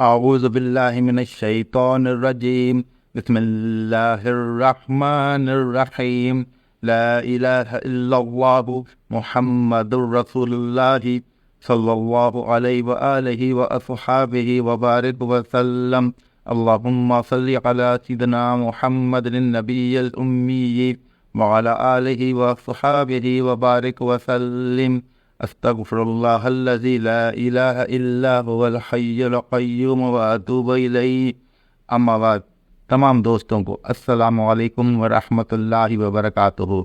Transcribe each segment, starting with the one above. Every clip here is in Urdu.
أعوذ بالله من الشيطان الرجيم. بسم الله الرحمن الرحيم. لا إله إلا الله محمد رسول الله صلى الله عليه وآله وأصحابه وبارك وسلم. اللهم صل على سيدنا محمد النبي الأمي وعلى آله وصحابه وبارك وسلم. استغفر الله الذي لا إله إلا هو الحي القيوم وأتوب إليه. أما بعد، تمام دوستوں کو السلام علیکم ورحمۃ اللہ وبرکاتہ۔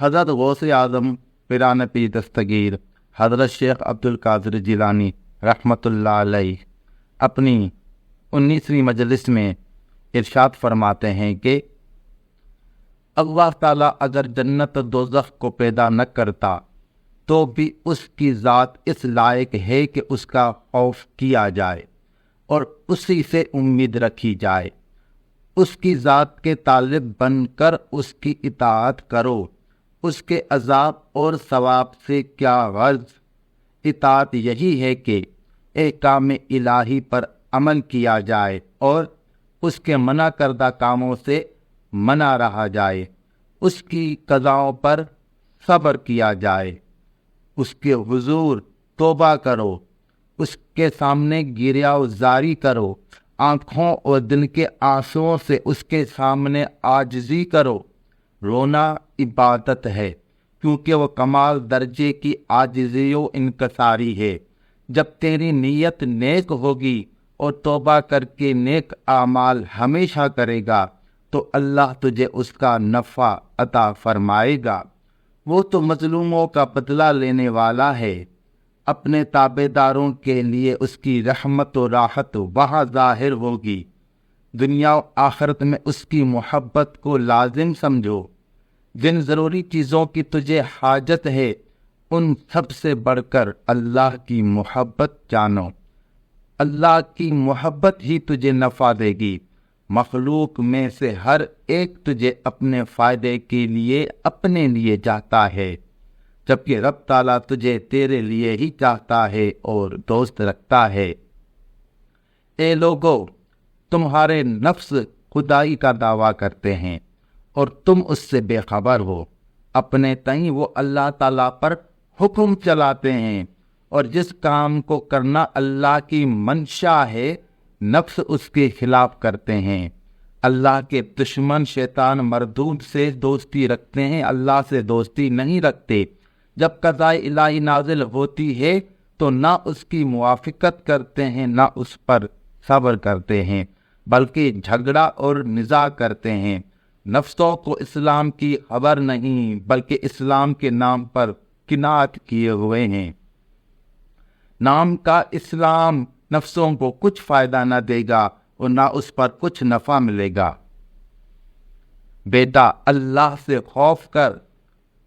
حضرت غوث اعظم، پیران پی دستگیر، حضرت شیخ عبد القادر جیلانی رحمۃ اللہ علیہ، اپنی انیسویں مجلس میں ارشاد فرماتے ہیں کہ اللہ تعالیٰ اگر جنت دوزخ کو پیدا نہ کرتا تو بھی اس کی ذات اس لائق ہے کہ اس کا خوف کیا جائے اور اسی سے امید رکھی جائے۔ اس کی ذات کے طالب بن کر اس کی اطاعت کرو۔ اس کے عذاب اور ثواب سے کیا غرض؟ اطاعت یہی ہے کہ ایک کام الہی پر عمل کیا جائے اور اس کے منع کردہ کاموں سے منع رہا جائے۔ اس کی قضاؤں پر صبر کیا جائے۔ اس کے حضور توبہ کرو، اس کے سامنے گریا زاری کرو، آنکھوں اور دل کے آنسوؤں سے اس کے سامنے آجزی کرو۔ رونا عبادت ہے، کیونکہ وہ کمال درجے کی آجزی و انکساری ہے۔ جب تیری نیت نیک ہوگی اور توبہ کر کے نیک اعمال ہمیشہ کرے گا، تو اللہ تجھے اس کا نفع عطا فرمائے گا۔ وہ تو مظلوموں کا بدلہ لینے والا ہے۔ اپنے تابے داروں کے لیے اس کی رحمت و راحت وہاں ظاہر ہوگی۔ دنیا و آخرت میں اس کی محبت کو لازم سمجھو۔ جن ضروری چیزوں کی تجھے حاجت ہے، ان سب سے بڑھ کر اللہ کی محبت جانو۔ اللہ کی محبت ہی تجھے نفع دے گی۔ مخلوق میں سے ہر ایک تجھے اپنے فائدے کے لیے اپنے لیے چاہتا ہے، جبکہ رب تعالیٰ تجھے تیرے لیے ہی چاہتا ہے اور دوست رکھتا ہے۔ اے لوگو، تمہارے نفس خدائی کا دعویٰ کرتے ہیں اور تم اس سے بے خبر ہو۔ اپنے تئیں وہ اللہ تعالیٰ پر حکم چلاتے ہیں اور جس کام کو کرنا اللہ کی منشا ہے نفس اس کے خلاف کرتے ہیں۔ اللہ کے دشمن شیطان مردود سے دوستی رکھتے ہیں، اللہ سے دوستی نہیں رکھتے۔ جب قضاء الہی نازل ہوتی ہے تو نہ اس کی موافقت کرتے ہیں، نہ اس پر صبر کرتے ہیں، بلکہ جھگڑا اور نزا کرتے ہیں۔ نفسوں کو اسلام کی خبر نہیں، بلکہ اسلام کے نام پر کنات کیے ہوئے ہیں۔ نام کا اسلام نفسوں کو کچھ فائدہ نہ دے گا اور نہ اس پر کچھ نفع ملے گا۔ بیٹا، اللہ سے خوف کر،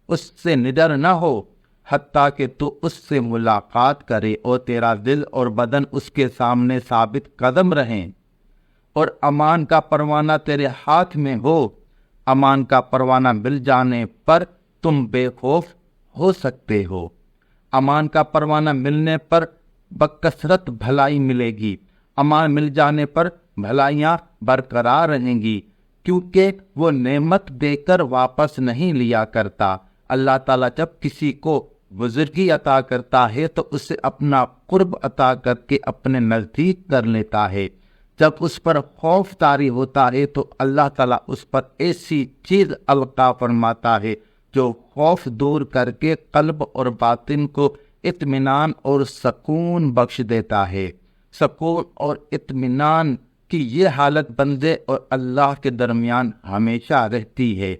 اس سے نڈر نہ ہو، حتیٰ کہ تو اس سے ملاقات کرے اور تیرا دل اور بدن اس کے سامنے ثابت قدم رہیں۔ اور امان کا پروانہ تیرے ہاتھ میں ہو، امان کا پروانہ مل جانے پر تم بے خوف ہو سکتے ہو۔ امان کا پروانہ ملنے پر بکثرت بھلائی ملے گی۔ امان مل جانے پر بھلائیاں برقرار رہیں گی، کیونکہ وہ نعمت دے کر واپس نہیں لیا کرتا۔ اللہ تعالیٰ جب کسی کو بزرگی عطا کرتا ہے تو اسے اپنا قرب عطا کر کے اپنے نزدیک کر لیتا ہے۔ جب اس پر خوف تاری ہوتا ہے تو اللہ تعالیٰ اس پر ایسی چیز القا فرماتا ہے جو خوف دور کر کے قلب اور باطن کو اطمینان اور سکون بخش دیتا ہے۔ سکون اور اطمینان کی یہ حالت بندے اور اللہ کے درمیان ہمیشہ رہتی ہے۔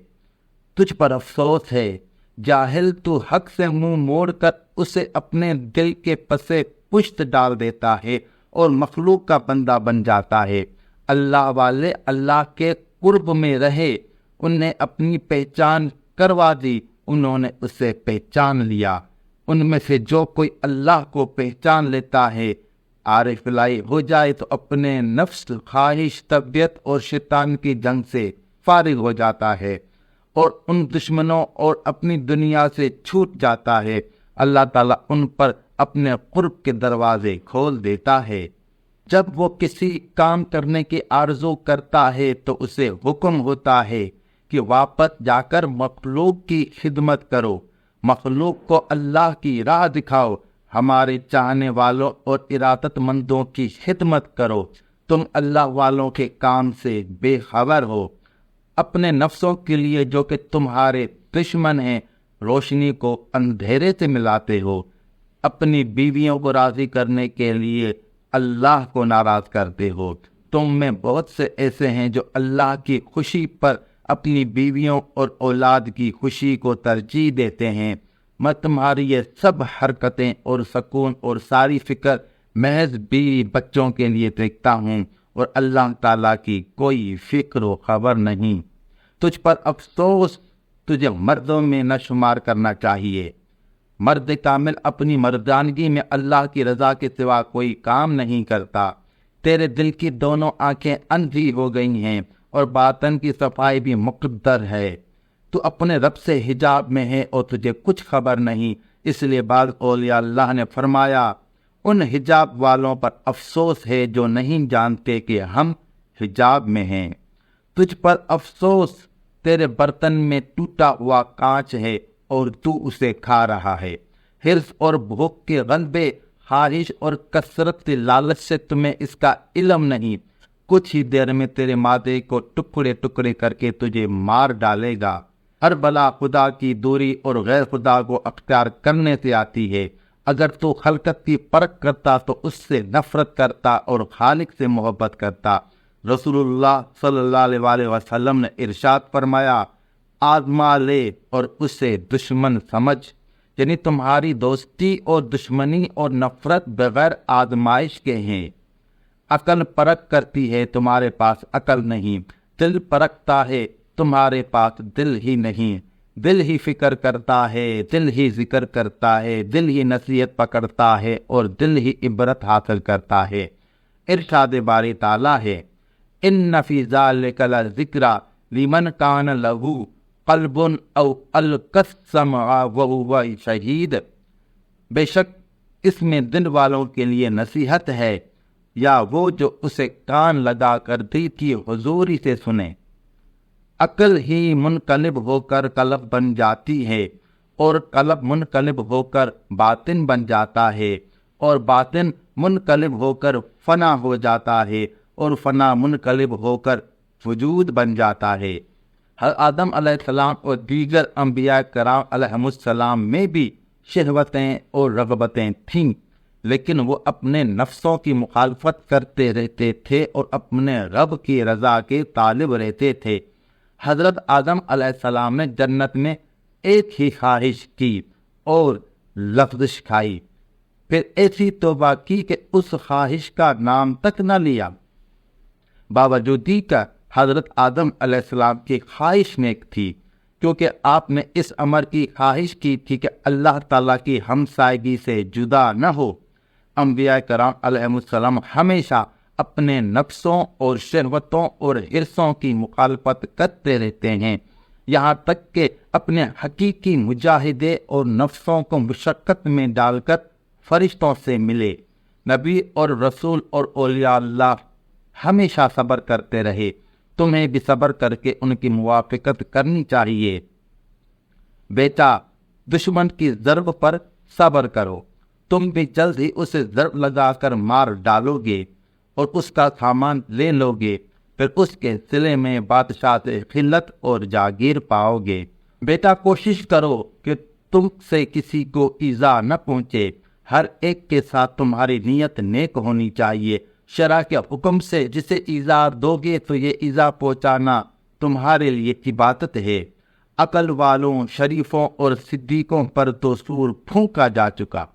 تجھ پر افسوس ہے۔ جاہل تو حق سے منہ موڑ کر اسے اپنے دل کے پسے پشت ڈال دیتا ہے اور مخلوق کا بندہ بن جاتا ہے۔ اللہ والے اللہ کے قرب میں رہے۔ انہیں اپنی پہچان کروا دی۔ انہوں نے اسے پہچان لیا۔ ان میں سے جو کوئی اللہ کو پہچان لیتا ہے، عارف لائی ہو جائے تو اپنے نفس خواہش، طبیعت اور شیطان کی جنگ سے فارغ ہو جاتا ہے اور ان دشمنوں اور اپنی دنیا سے چھوٹ جاتا ہے۔ اللہ تعالیٰ ان پر اپنے قرب کے دروازے کھول دیتا ہے۔ جب وہ کسی کام کرنے کی آرزو کرتا ہے تو اسے حکم ہوتا ہے کہ واپس جا کر مخلوق کی خدمت کرو۔ مخلوق کو اللہ کی راہ دکھاؤ ہمارے چاہنے والوں اور ارادت مندوں کی خدمت کرو۔ تم اللہ والوں کے کام سے بے خبر ہو۔ اپنے نفسوں کے لیے جو کہ تمہارے دشمن ہیں، روشنی کو اندھیرے سے ملاتے ہو۔ اپنی بیویوں کو راضی کرنے کے لیے اللہ کو ناراض کرتے ہو۔ تم میں بہت سے ایسے ہیں جو اللہ کی خوشی پر اپنی بیویوں اور اولاد کی خوشی کو ترجیح دیتے ہیں۔ میں تمہاری یہ سب حرکتیں اور سکون اور ساری فکر محض بیوی بچوں کے لیے دیکھتا ہوں اور اللہ تعالیٰ کی کوئی فکر و خبر نہیں۔ تجھ پر افسوس، تجھے مردوں میں نہ شمار کرنا چاہیے۔ مرد کامل اپنی مردانگی میں اللہ کی رضا کے سوا کوئی کام نہیں کرتا۔ تیرے دل کی دونوں آنکھیں اندھی ہو گئی ہیں۔ اور باطن کی صفائی بھی مقدر ہے۔ تو اپنے رب سے حجاب میں ہے اور تجھے کچھ خبر نہیں۔ اس لیے بعض اولیاء اللہ نے فرمایا، ان حجاب والوں پر افسوس ہے جو نہیں جانتے کہ ہم حجاب میں ہیں۔ تجھ پر افسوس، تیرے برتن میں ٹوٹا ہوا کانچ ہے اور تو اسے کھا رہا ہے۔ حرف اور بھوک کے غلبے، خواہش اور کثرت، لالچ سے تمہیں اس کا علم نہیں۔ کچھ ہی دیر میں تیرے مادے کو ٹکڑے ٹکڑے کر کے تجھے مار ڈالے گا۔ ہر بلا خدا کی دوری اور غیر خدا کو اختیار کرنے سے آتی ہے۔ اگر تو خلقت کی پرک کرتا تو اس سے نفرت کرتا اور خالق سے محبت کرتا۔ رسول اللہ صلی اللہ علیہ وآلہ وسلم نے ارشاد فرمایا، آزما لے اور اسے دشمن سمجھ۔ یعنی تمہاری دوستی اور دشمنی اور نفرت بغیر آزمائش کے ہیں۔ عقل پرک کرتی ہے تمہارے پاس عقل نہیں، دل پرکھتا ہے تمہارے پاس دل ہی نہیں۔ دل ہی فکر کرتا ہے، دل ہی ذکر کرتا ہے، دل ہی نصیحت پکڑتا ہے اور دل ہی عبرت حاصل کرتا ہے۔ ارشاد باری تعالیٰ ہے، ان نفیزہ لکل ذکر لیمن کان لہو قلب او القسم و شہید۔ بے شک اس میں دل والوں کے لیے نصیحت ہے یا وہ جو اسے کان لگا کر دی کی حضوری سے سنیں عقل ہی منقلب ہو کر قلب بن جاتی ہے اور قلب منقلب ہو کر باطن بن جاتا ہے اور باطن منقلب ہو کر فنا ہو جاتا ہے اور فنا منقلب ہو کر وجود بن جاتا ہے۔ ہر آدم علیہ السلام اور دیگر انبیاء کرام علیہ السلام میں بھی شہوتیں اور رغبتیں تھیں۔ لیکن وہ اپنے نفسوں کی مخالفت کرتے رہتے تھے اور اپنے رب کی رضا کے طالب رہتے تھے۔ حضرت آدم علیہ السلام نے جنت میں ایک ہی خواہش کی اور لفظش کھائی۔ پھر ایسی توبہ کی کہ اس خواہش کا نام تک نہ لیا۔ باوجودی کا حضرت آدم علیہ السلام کی خواہش نیک تھی، کیونکہ آپ نے اس امر کی خواہش کی تھی کہ اللہ تعالیٰ کی ہمسائگی سے جدا نہ ہو۔ انبیاء کرام علیہ السلام ہمیشہ اپنے نفسوں اور شہوتوں اور حرصوں کی مخالفت کرتے رہتے ہیں۔ یہاں تک کہ اپنے حقیقی مجاہدے اور نفسوں کو مشقت میں ڈال کر فرشتوں سے ملے۔ نبی اور رسول اور اولیاء اللہ ہمیشہ صبر کرتے رہے۔ تمہیں بھی صبر کر کے ان کی موافقت کرنی چاہیے۔ بیٹا، دشمن کی ضرب پر صبر کرو۔ تم بھی جلد ہی اسے ضرب لگا کر مار ڈالو گے اور اس کا سامان لے لو گے، پھر اس کے سلے میں بادشاہ سے خلت اور جاگیر پاؤ گے۔ بیٹا، کوشش کرو کہ تم سے کسی کو ایزا نہ پہنچے۔ ہر ایک کے ساتھ تمہاری نیت نیک ہونی چاہیے۔ شرح کے حکم سے جسے ایزا دو گے تو یہ ایزا پہنچانا تمہارے لیے عبادت ہے۔ عقل والوں، شریفوں اور صدیقوں پر تو سور پھونکا جا چکا۔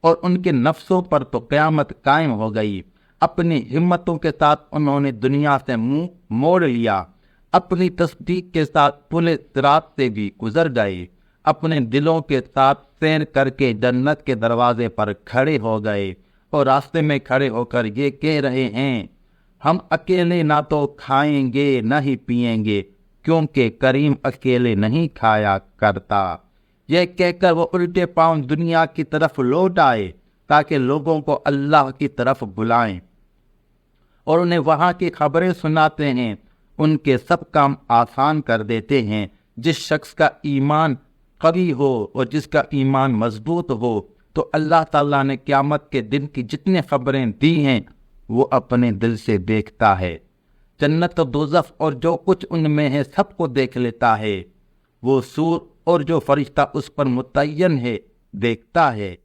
اور ان کے نفسوں پر تو قیامت قائم ہو گئی۔ اپنی ہمتوں کے ساتھ انہوں نے دنیا سے منہ موڑ لیا۔ اپنی تصدیق کے ساتھ پولیس رات سے بھی گزر گئے۔ اپنے دلوں کے ساتھ سیر کر کے جنت کے دروازے پر کھڑے ہو گئے اور راستے میں کھڑے ہو کر یہ کہہ رہے ہیں، ہم اکیلے نہ تو کھائیں گے، نہ ہی پئیں گے، کیونکہ کریم اکیلے نہیں کھایا کرتا۔ یہ کہہ کر وہ الٹے پاؤں دنیا کی طرف لوٹ آئے تاکہ لوگوں کو اللہ کی طرف بلائیں۔ اور انہیں وہاں کی خبریں سناتے ہیں، ان کے سب کام آسان کر دیتے ہیں۔ جس شخص کا ایمان قوی ہو اور جس کا ایمان مضبوط ہو، تو اللہ تعالیٰ نے قیامت کے دن کی جتنے خبریں دی ہیں، وہ اپنے دل سے دیکھتا ہے۔ جنت و دوزخ اور جو کچھ ان میں ہے، سب کو دیکھ لیتا ہے۔ وہ سور اور جو فرشتہ اس پر متعین ہے، دیکھتا ہے۔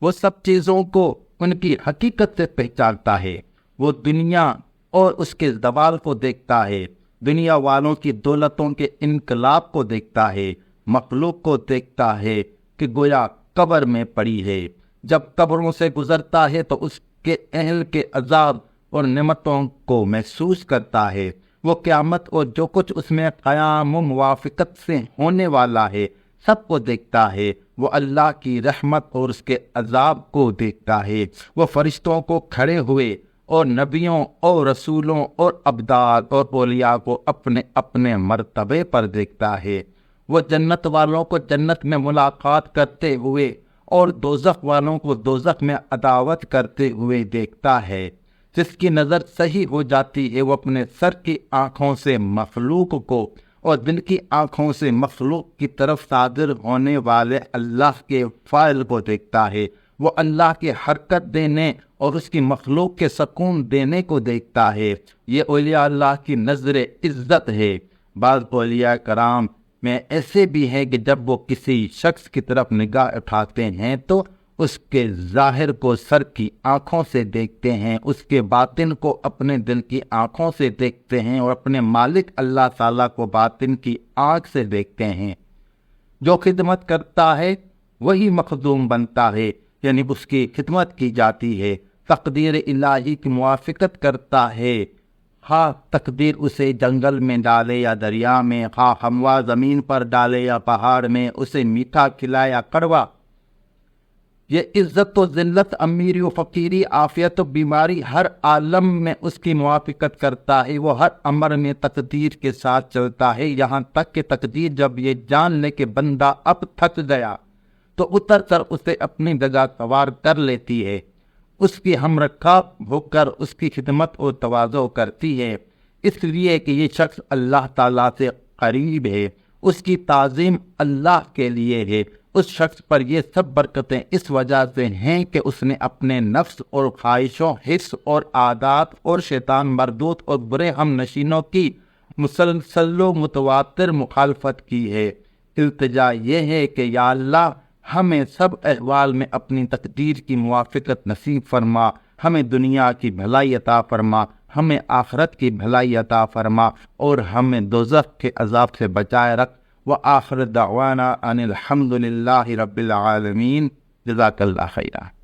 وہ سب چیزوں کو ان کی حقیقت سے پہچانتا ہے۔ وہ دنیا اور اس کے زوال کو دیکھتا ہے۔ دنیا والوں کی دولتوں کے انقلاب کو دیکھتا ہے۔ مخلوق کو دیکھتا ہے کہ گویا قبر میں پڑی ہے۔ جب قبروں سے گزرتا ہے تو اس کے اہل کے عذاب اور نعمتوں کو محسوس کرتا ہے۔ وہ قیامت اور جو کچھ اس میں قیام و موافقت سے ہونے والا ہے، سب کو دیکھتا ہے۔ وہ اللہ کی رحمت اور اس کے عذاب کو دیکھتا ہے۔ وہ فرشتوں کو کھڑے ہوئے اور نبیوں اور رسولوں اور ابداد اور اولیاء کو اپنے اپنے مرتبے پر دیکھتا ہے۔ وہ جنت والوں کو جنت میں ملاقات کرتے ہوئے اور دوزخ والوں کو دوزخ میں عداوت کرتے ہوئے دیکھتا ہے۔ جس کی نظر صحیح ہو جاتی ہے، وہ اپنے سر کی آنکھوں سے مخلوق کو اور دل کی آنکھوں سے مخلوق کی طرف صادر ہونے والے اللہ کے فائل کو دیکھتا ہے۔ وہ اللہ کے حرکت دینے اور اس کی مخلوق کے سکون دینے کو دیکھتا ہے۔ یہ اولیاء اللہ کی نظر عزت ہے۔ بعض اولیاء کرام میں ایسے بھی ہیں کہ جب وہ کسی شخص کی طرف نگاہ اٹھاتے ہیں تو اس کے ظاہر کو سر کی آنکھوں سے دیکھتے ہیں، اس کے باطن کو اپنے دل کی آنکھوں سے دیکھتے ہیں اور اپنے مالک اللہ تعالیٰ کو باطن کی آنکھ سے دیکھتے ہیں۔ جو خدمت کرتا ہے، وہی مخدوم بنتا ہے یعنی اس کی خدمت کی جاتی ہے۔ تقدیر الہی کی موافقت کرتا ہے۔ خواہ تقدیر اسے جنگل میں ڈالے یا دریا میں ہاں، خواہ ہموا زمین پر ڈالے یا پہاڑ میں، اسے میٹھا کھلائے یا کڑوا یہ عزت و ذلت امیری و فقیری آفیت و بیماری ہر عالم میں اس کی موافقت کرتا ہے، وہ ہر امر میں تقدیر کے ساتھ چلتا ہے۔ یہاں تک کہ تقدیر جب یہ جان لے کہ بندہ اب تھک گیا، تو اتر کر اسے اپنی جگہ سوار کر لیتی ہے۔ اس کی ہم رکھا ہو کر اس کی خدمت اور توازو کرتی ہے۔ اس لیے کہ یہ شخص اللہ تعالیٰ سے قریب ہے، اس کی تعظیم اللہ کے لیے ہے۔ اس شخص پر یہ سب برکتیں اس وجہ سے ہیں کہ اس نے اپنے نفس اور خواہشوں حص اور عادات اور شیطان مردوت اور برے ہم نشینوں کی مسلسل و متواتر مخالفت کی ہے۔ التجا یہ ہے کہ یا اللہ، ہمیں سب احوال میں اپنی تقدیر کی موافقت نصیب فرما۔ ہمیں دنیا کی بھلائی عطا فرما۔ ہمیں آخرت کی بھلائی عطا فرما۔ اور ہمیں دوزخ کے عذاب سے بچائے رکھ۔ وآخر دعوانا أن الحمد لله رب العالمين. جزاك الله خيرا.